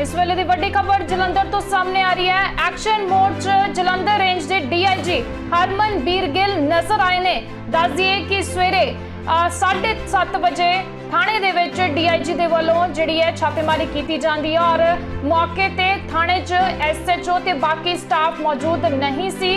ਇਸ ਵੇਲੇ ਦੀ ਵੱਡੀ ਖਬਰ ਜਲੰਧਰ ਤੋਂ ਸਾਹਮਣੇ ਆ ਰਹੀ ਹੈ। ਐਕਸ਼ਨ ਮੋਡ 'ਚ ਜਲੰਧਰ ਰੇਂਜ ਦੇ ਡੀਆਈਜੀ ਹਰਮਨ ਬੀਰਗਿਲ ਨਜ਼ਰ ਆਏ ਨੇ। ਦੱਸ ਦਈਏ ਕਿ ਸਵੇਰੇ 7:30 ਵਜੇ ਥਾਣੇ ਦੇ ਵਿੱਚ ਡੀਆਈਜੀ ਦੇ ਵੱਲੋਂ ਜਿਹੜੀ ਹੈ ਛਾਪੇਮਾਰੀ ਕੀਤੀ ਜਾਂਦੀ ਹੈ ਔਰ ਮੌਕੇ ਤੇ ਥਾਣੇ 'ਚ ਐਸਐਚਓ ਤੇ ਬਾਕੀ ਸਟਾਫ ਮੌਜੂਦ ਨਹੀਂ ਸੀ।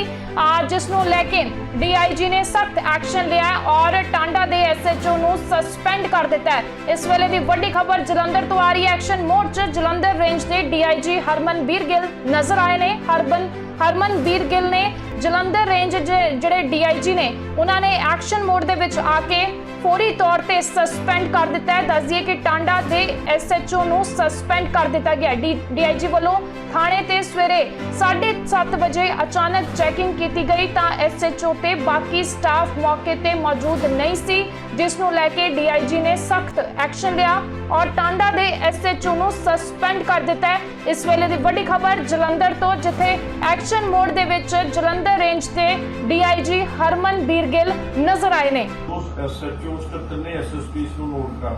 ਜਿਸ ਨੂੰ ਲੈ ਕੇ ਡੀਆਈਜੀ ਨੇ ਸਖਤ ਐਕਸ਼ਨ ਲਿਆ ਔਰ ਟਾਂਡਾ ਦੇ ਐਸਐਚਓ ਨੂੰ ਸਸਪੈਂਡ ਕਰ ਦਿੱਤਾ ਹੈ। ਇਸ ਵੇਲੇ ਦੀ ਵੱਡੀ ਖਬਰ ਜਲੰਧਰ ਤੋਂ ਆ ਰਹੀ ਹੈ। ਐਕਸ਼ਨ ਮੋਡ 'ਚ ਜਲੰਧਰ ਰੇਂਜ ਦੇ ਡੀਆਈਜੀ ਹਰਮਨ ਬੀਰਗਿਲ ਨਜ਼ਰ ਆਏ ਨੇ। ਹਰਬਨ ਹਰਮਨ ਬੀਰਗਿਲ ਨੇ ਜਲੰਧਰ ਰੇਂਜ ਜਿਹੜੇ ਡੀਆਈਜੀ ਨੇ, ਉਹਨਾਂ ਨੇ ਐਕਸ਼ਨ ਮੋਡ ਦੇ ਵਿੱਚ ਆ ਕੇ ਫੌਰੀ ਤੌਰ ਤੇ ਸਸਪੈਂਡ ਕਰ ਦਿੱਤਾ ਹੈ। ਦੱਸ ਦਈਏ ਕਿ ਟਾਂਡਾ ਦੇ ਐਸਐਚਓ ਨੂੰ ਸਸਪੈਂਡ ਕਰ ਦਿੱਤਾ ਗਿਆ ਡੀਆਈਜੀ ਵੱਲੋਂ ਥਾਣੇ ਤੇ ਸਵੇਰੇ 7:30 ਵਜੇ ਅਚਾਨਕ ਚੈਕਿੰਗ ਕੀਤੀ ਗਈ ਤਾਂ ਐਸਐਚਓ ਤੇ ਬਾਕੀ ਸਟਾਫ ਮੌਕੇ ਤੇ ਮੌਜੂਦ ਨਹੀਂ ਸੀ, ਜਿਸ ਨੂੰ ਲੈ ਕੇ ਡੀਆਈਜੀ ਨੇ ਸਖਤ ਐਕਸ਼ਨ ਲਿਆ। ਔਰ ਟਾਂਡਾ ਦੇ ਐਸਐਚਓ ਨੂੰ ਸਸਪੈਂਡ ਕਰ ਦਿੱਤਾ ਹੈ। ਇਸ ਵੇਲੇ ਦੀ ਵੱਡੀ ਖਬਰ ਜਲੰਧਰ ਤੋਂ, ਜਿੱਥੇ ਐਕਸ਼ਨ ਮੋਡ ਦੇ ਵਿੱਚ ਜਲੰਧਰ ਰੇਂਜ ਦੇ ਡੀਆਈਜੀ ਹਰਮਨ ਬੀਰਗਿਲ ਨਜ਼ਰ ਆਏ ਨੇ। ਉਸ ਐਸਐਚਓ ਤੇ ਤਿੰਨੇ ਐਸਐਸਪੀਸ ਨੂੰ ਨੋਟ ਕਰ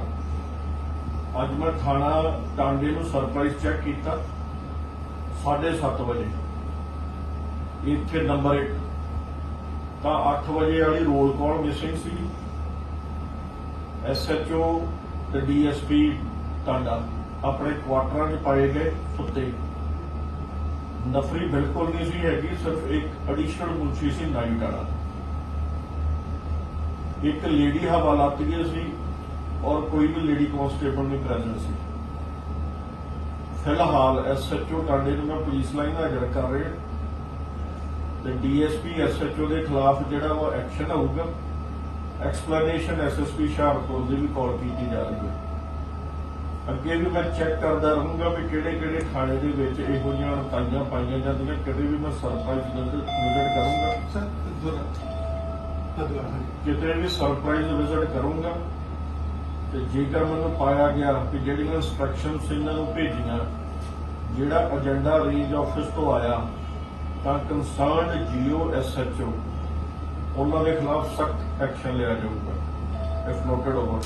ਅੱਜ ਮੈਂ ਥਾਣਾ ਟਾਂਡੇ ਨੂੰ ਸਰਪ੍ਰਾਈਜ਼ ਚੈੱਕ ਕੀਤਾ 7:30 ਵਜੇ। ਇੱਥੇ ਨੰਬਰ 1 ਤਾਂ 8 ਵਜੇ ਵਾਲੀ ਰੋਲ ਕਾਲ ਮਿਸਿੰਗ ਸੀ। ਐਸਐਚਓ ਤੇ ਡੀਐਸਪੀ ਟਾਂਡਾ ਆਪਣੇ ਕੁਆਟਰਾਂ 'ਚ ਪਾਏ ਗਏ ਸੁੱਤੇ ਨਫਰੀ ਬਿਲਕੁਲ ਨਹੀਂ ਸੀ ਹੈਗੀ, ਸਿਰਫ ਇੱਕ ਐਡੀਸ਼ਨਲ ਮੁਨਸ਼ੀ ਸੀ ਨਾਈਟ ਵਾਲਾ ਇੱਕ ਲੇਡੀ ਹਵਾਲਾਤੀਏ ਸੀ ਔਰ ਕੋਈ ਵੀ ਲੇਡੀ ਕਾਂਸਟੇਬਲ ਨਹੀਂ ਪ੍ਰੈਜ਼ੈਂਟ ਸੀ। ਫਿਲਹਾਲ ਐਸਐਚਓ ਟਾਂਡੇ ਨੂੰ ਮੈਂ ਪੁਲਿਸ ਲਾਈਨ ਹਾਜ਼ਰ ਕਰ ਰਿਹਾ। ਤੇ ਡੀਐਸਪੀ ਐਸਐਚਓ ਦੇ ਖਿਲਾਫ ਜਿਹੜਾ ਉਹ ਐਕਸ਼ਨ ਹੋਊਗਾ ਐਕਸਪਲੇਨੇਸ਼ਨ ਐਸਐਸਪੀ ਸ਼ਾਹਪੁਰ ਦੀ ਵੀ ਕਾਲ ਕੀਤੀ ਜਾ ਰਹੀ ਹੈ ਅੱਗੇ ਵੀ ਮੈਂ ਚੈੱਕ ਕਰਦਾ ਰਹੂੰਗਾ ਵੀ ਕਿਹੜੇ ਕਿਹੜੇ ਥਾਣੇ ਦੇ ਵਿੱਚ ਇਹੋ ਜਿਹੀਆਂ ਰਤਾਈਆਂ ਪਾਈਆਂ ਜਾਂਦੀਆਂ ਕਦੇ ਵੀ ਮੈਂ ਸਰਪ੍ਰਾਈਜ਼ ਵਿਜ਼ਿਟ ਕਰੂੰਗਾ। ਸਰ ਕਿਤੇ ਵੀ ਸਰਪ੍ਰਾਈਜ਼ ਵਿਜ਼ਿਟ ਕਰੂੰਗਾ ਤੇ ਜੇਕਰ ਮੈਨੂੰ ਪਾਇਆ ਗਿਆ ਕਿ ਜਿਹੜੀਆਂ ਇਨਸਟਰਕਸ਼ਨਸ ਇਹਨਾਂ ਨੂੰ ਭੇਜੀਆਂ ਜਿਹੜਾ ਏਜੰਡਾ ਰੇਂਜ ਆਫਿਸ ਤੋਂ ਆਇਆ ਤਾਂ ਕੰਸਰਨਡ ਜੀਓ ਐਸਐਚਓ ਉਹਨਾਂ ਦੇ ਖਿਲਾਫ ਸਖਤ ਐਕਸ਼ਨ ਲਿਆ ਜਾਊਗਾ। If noted over